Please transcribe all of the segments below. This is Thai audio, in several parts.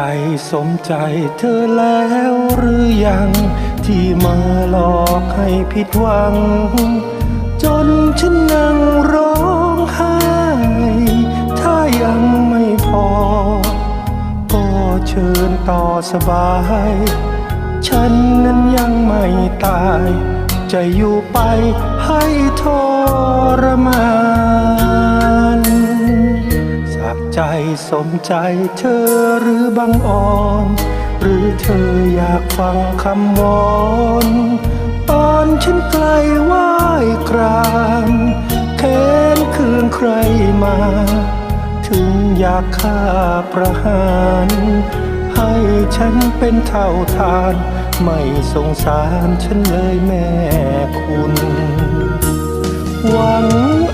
ใจสมใจเธอแล้วหรือยัง ที่มาหลอกให้ผิดหวัง จนฉันนั่งร้องไห้ ถ้ายังไม่พอ ก็เชิญต่อสบาย ฉันนั้นยังไม่ตาย จะอยู่ไปให้ทรมาน สมใจเธอหรือบังอ่อน หรือเธออยากฟังคำวอนตอนฉันใกล้ไหว้กรานแค้นเคืองใครมา ถึงอยากฆ่าประหาร ให้ฉันเป็นเท่าทาน ไม่สงสารฉันเลยแม่คุณ หวัง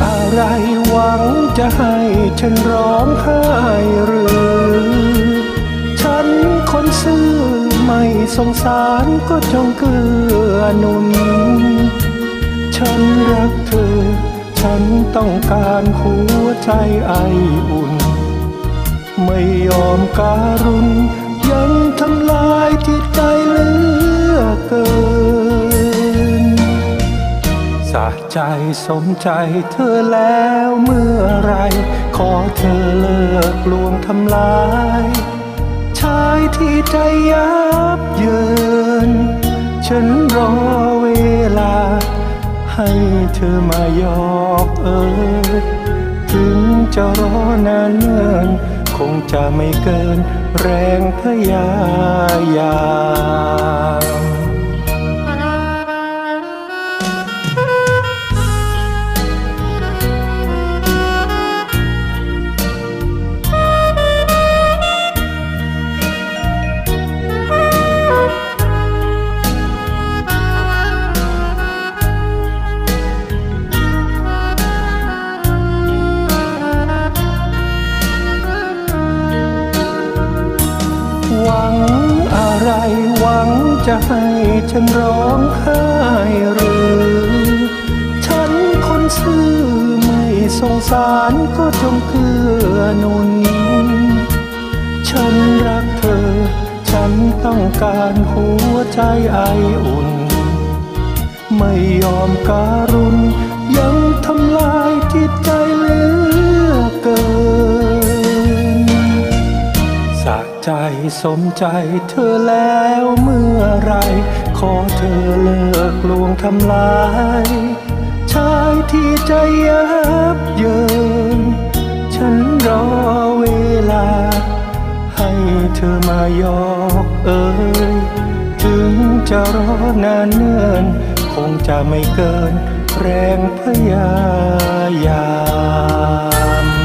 อะไรหวังจะให้ ฉันร้องไห้หรือ ฉันคนซื่อไม่สงสารก็จงเกื้อหนุน ฉันรักเธอ ฉันต้องการหัวใจไออุ่น ไม่ยอมการุณยังทำลายจิตใจเลื สะใจสมใจเธอแล้วเมื่อไร ขอเธอเลิกลวงทำลายชายที่ใจยับเยิน ฉันรอเวลา ให้เธอมายอกเอ่ยถึงจะรอนานเนินคงจะไม่เกินแรงพยายาม จะให้ฉันร้องไห้หรือ ฉันคนซื่อไม่สงสารก็จงเกื้อหนุน ฉันรักเธอ ฉันต้องการหัวใจไออุ่น ไม่ยอมการุณ ใจสมใจเธอแล้วเมื่อไร ขอเธอเลิกลวงทำลายชายที่ใจยับเยิน ฉันรอเวลา ให้เธอมายอกเอ่ยถึงจะรอนานเนิ่น คงจะไม่เกินแรงพยายาม